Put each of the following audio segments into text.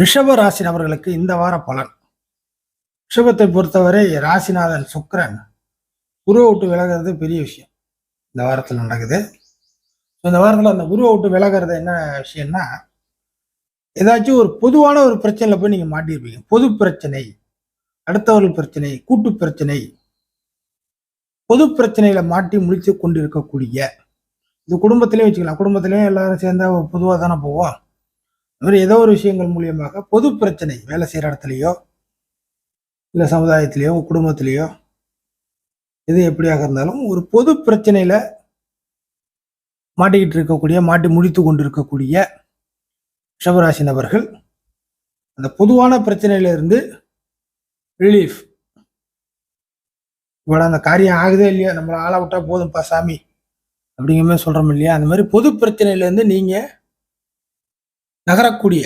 ரிஷப ராசி நபர்களுக்கு இந்த வார பலன். ரிஷபத்தை பொறுத்தவரை ராசிநாதன் சுக்கிரன் குருவை விட்டு விலகிறது பெரிய விஷயம். இந்த வாரத்தில் நடக்குது. இந்த வாரத்தில் அந்த குருவை விட்டு விலகிறது என்ன விஷயம்னா ஏதாச்சும் ஒரு பொதுவான ஒரு பிரச்சனையில் போய் நீங்கள் மாட்டியிருப்பீங்க பொது பிரச்சனை அடுத்தவர்கள் பிரச்சனை கூட்டு பிரச்சனை. பொது பிரச்சனையில மாட்டி முடித்து கொண்டிருக்கக்கூடிய இது குடும்பத்திலே வச்சுக்கலாம். குடும்பத்திலேயும் எல்லாரும் சேர்ந்தா பொதுவாக தானே போவோம். மாதிரி ஏதோ ஒரு விஷயங்கள் மூலியமாக பொது பிரச்சனை வேலை செய்கிற இடத்துலையோ இல்லை சமுதாயத்திலையோ குடும்பத்திலையோ எது எப்படியாக இருந்தாலும் ஒரு பொது பிரச்சனையில் மாட்டிக்கிட்டு இருக்கக்கூடிய மாட்டி முடித்து கொண்டிருக்கக்கூடிய ரிஷபராசி நபர்கள் அந்த பொதுவான பிரச்சனையிலிருந்து ரிலீஃப் இவ்வளோ அந்த காரியம் ஆகுதே இல்லையா நம்மளை ஆளை விட்டா போதும்ப்பா சாமி அப்படிங்கிற மாதிரி சொல்கிறோம் இல்லையா? அந்த மாதிரி பொது பிரச்சனையிலேருந்து நீங்கள் நகரக்கூடிய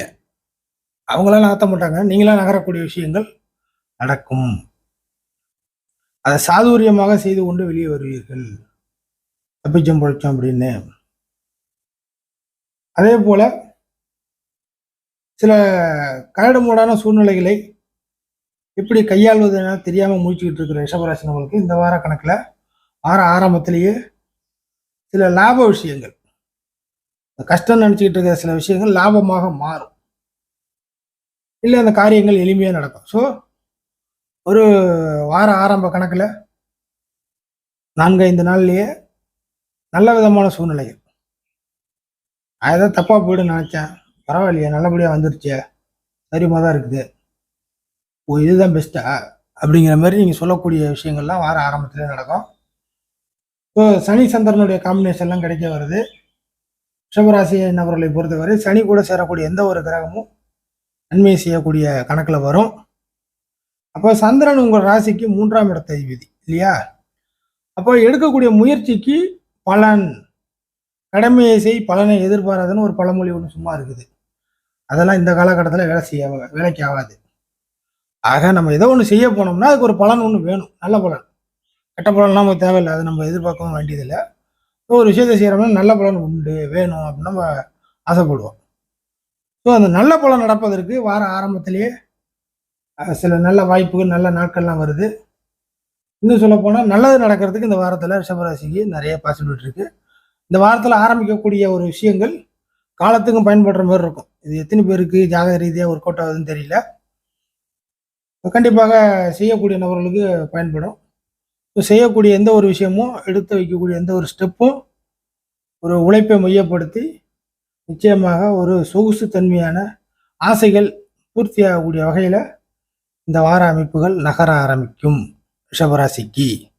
அவங்களாம் நகர்த்த மாட்டாங்க. நீங்களாம் நகரக்கூடிய விஷயங்கள் நடக்கும். அதை சாதுரியமாக செய்து கொண்டு வெளியே வருவீர்கள். தப்பிச்சம் பொழைச்சோம் அப்படின்னு. அதே போல சில கரடுமூடான சூழ்நிலைகளை எப்படி கையாள்வதுனால் தெரியாமல் முடிச்சுக்கிட்டு இருக்கிற ரிஷபராசி நம்மளுக்கு இந்த வார கணக்கில் வார ஆரம்பத்திலேயே சில லாப விஷயங்கள் கஷ்டம் நினச்சிக்கிட்டு இருக்கிற சில விஷயங்கள் லாபமாக மாறும். இல்லை அந்த காரியங்கள் எளிமையாக நடக்கும். ஸோ ஒரு வார ஆரம்ப கணக்கில் நான்கு ஐந்து நல்ல விதமான சூழ்நிலைகள். நான் ஏதோ தப்பாக போயிடுன்னு நினச்சேன். பரவாயில்லையே நல்லபடியாக வந்துருச்சே. சரிமாக தான் இருக்குது. ஓ இதுதான் பெஸ்ட்டா அப்படிங்கிற மாதிரி நீங்கள் சொல்லக்கூடிய விஷயங்கள்லாம் வார ஆரம்பத்துலேயே நடக்கும். ஸோ சனி சந்திரனுடைய காம்பினேஷன்லாம் கிடைக்க வருது. ரிஷபராசி நபர்களை பொறுத்தவரை சனி கூட சேரக்கூடிய எந்த ஒரு கிரகமும் நன்மை செய்யக்கூடிய கணக்கில் வரும். அப்போ சந்திரன் உங்கள் ராசிக்கு மூன்றாம் இடத்த அதிபதி இல்லையா? அப்போ எடுக்கக்கூடிய முயற்சிக்கு பலன் கடமையை செய் பலனை எதிர்பாராதுன்னு ஒரு பழமொழி ஒன்று சும்மா இருக்குது. அதெல்லாம் இந்த காலகட்டத்தில் வேலை செய்ய வேலைக்கு ஆகாது. ஆக நம்ம ஏதோ ஒன்று செய்ய போனோம்னா அதுக்கு ஒரு பலன் ஒன்று வேணும் நல்ல பலன். கெட்ட பலன்லாம் நமக்கு தேவையில்லை அதை நம்ம எதிர்பார்க்கவும் வேண்டியதில்லை. ஒரு விஷயத்தை செய்கிறோம்னா நல்ல பலன் உண்டு வேணும் அப்படின்னு நம்ம ஆசைப்படுவோம். ஸோ அந்த நல்ல பலன் நடப்பதற்கு வார ஆரம்பத்திலேயே சில நல்ல வாய்ப்புகள் நல்ல நாட்கள்லாம் வருது. இன்னும் சொல்ல போனால் நல்லது நடக்கிறதுக்கு இந்த வாரத்தில் ரிஷபராசிக்கு நிறைய பாசிபிலிட்டி இருக்குது இந்த வாரத்தில் ஆரம்பிக்கக்கூடிய ஒரு விஷயங்கள் காலத்துக்கும் பயன்படுற மாதிரி இருக்கும். இது எத்தனை பேருக்கு ஜாக ரீதியாக ஒர்க் அவுட் ஆகுதுன்னு தெரியல. கண்டிப்பாக செய்யக்கூடிய நபர்களுக்கு பயன்படும். செய்யக்கூடிய எந்த ஒரு விஷயமும் எடுத்து வைக்கக்கூடிய எந்த ஒரு ஸ்டெப்பும் ஒரு உழைப்பை மையப்படுத்தி நிச்சயமாக ஒரு சொகுசு தன்மையான ஆசைகள் பூர்த்தியாகக்கூடிய வகையில் இந்த வார அமைப்புகள் நகர ஆரம்பிக்கும். ரிஷபராசிக்கு.